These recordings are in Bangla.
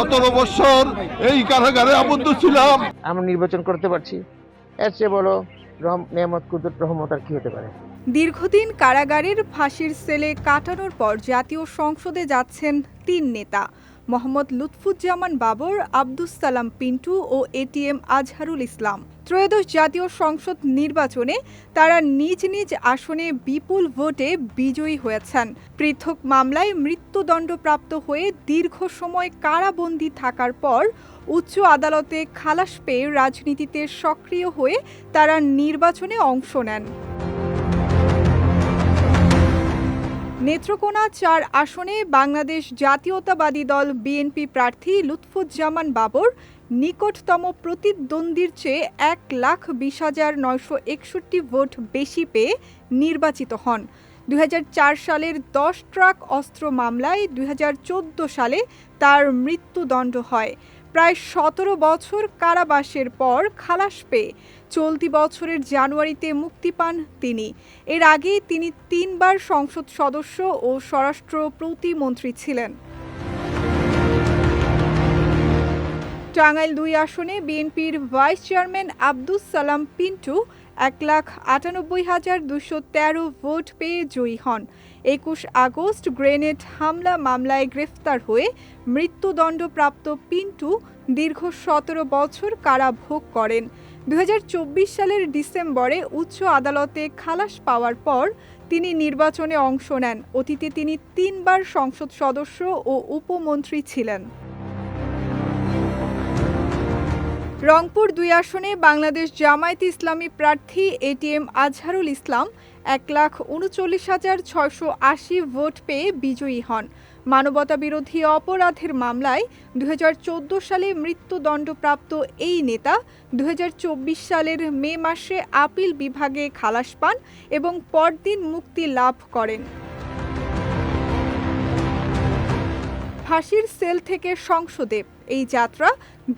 সতেরো বছর এই কারাগারে আবদ্ধ ছিলাম। আমরা নির্বাচন করতে পারছি। এর চেয়ে বড় রহম কুদুর রহমত আর কি হতে পারে? দীর্ঘদিন কারাগারের ফাঁসির সেলে কাটানোর পর জাতীয় সংসদে যাচ্ছেন তিন নেতা। মোহাম্মদ লুৎফুজ্জামান বাবর, আব্দুস সালাম পিন্টু ও এটিএম আজহারুল ইসলাম। ত্রয়োদশ জাতীয় সংসদ নির্বাচনে তারা নিজ নিজ আসনে বিপুল ভোটে বিজয়ী হয়েছেন। পৃথক মামলায় মৃত্যুদণ্ডপ্রাপ্ত হয়ে দীর্ঘ সময় কারাবন্দী থাকার পর উচ্চ আদালতে খালাস পেয়ে রাজনীতিতে সক্রিয় হয়ে তারা নির্বাচনে অংশ নেন। নেত্রকোনা চার আসনে বাংলাদেশ জাতীয়তাবাদী দল বিএনপি প্রার্থী লুৎফুজ্জামান বাবর নিকটতম প্রতিদ্বন্দ্বীর চেয়ে এক লাখ বিশ হাজার নয়শো একষট্টি ভোট বেশি পেয়ে নির্বাচিত হন। দুই হাজার চার সালের দশ ট্রাক অস্ত্র মামলায় দুই হাজার চোদ্দ সালে তার মৃত্যুদণ্ড হয়। প্রায় সতেরো বছর কারাবাসের পর খালাস পেয়ে চলতি বছরের জানুয়ারিতে মুক্তি পান তিনি। এর আগে তিনি তিনবার সংসদ সদস্য ও স্বরাষ্ট্র প্রতিমন্ত্রী ছিলেন। টাঙ্গাইল দুই আসনে বিএনপির ভাইস চেয়ারম্যান আব্দুস সালাম পিন্টু এক লাখ আটানব্বই হাজার দুশো তেরো ভোট পেয়ে জয়ী হন। একুশ আগস্ট গ্রেনেড হামলা মামলায় গ্রেফতার হয়ে মৃত্যুদণ্ডপ্রাপ্ত পিন্টু দীর্ঘ সতেরো বছর কারাভোগ করেন। দু হাজার চব্বিশ সালের ডিসেম্বরে উচ্চ আদালতে খালাস পাওয়ার পর তিনি নির্বাচনে অংশ নেন। অতীতে তিনি তিনবার সংসদ সদস্য ও উপমন্ত্রী ছিলেন। রংপুর দুই আসনে বাংলাদেশ জামায়াত ইসলামী প্রার্থী এটিএম আজহারুল ইসলাম এক লাখ উনচল্লিশ হাজার ছয়শো আশি ভোট পেয়ে বিজয়ী হন। মানবতা বিরোধী অপরাধের মামলায় দু হাজার চোদ্দ সালে মৃত্যুদণ্ডপ্রাপ্ত এই নেতা দু হাজার চব্বিশ সালের মে মাসে আপিল বিভাগে খালাস পান এবং পরদিন মুক্তি লাভ করেন। ফাঁসির সেল থেকে সংসদে। এই যাত্রা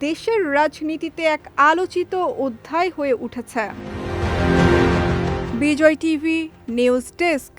দেশের রাজনীতিতে এক আলোচিত অধ্যায় হয়ে উঠেছে। Bijoy TV, news desk.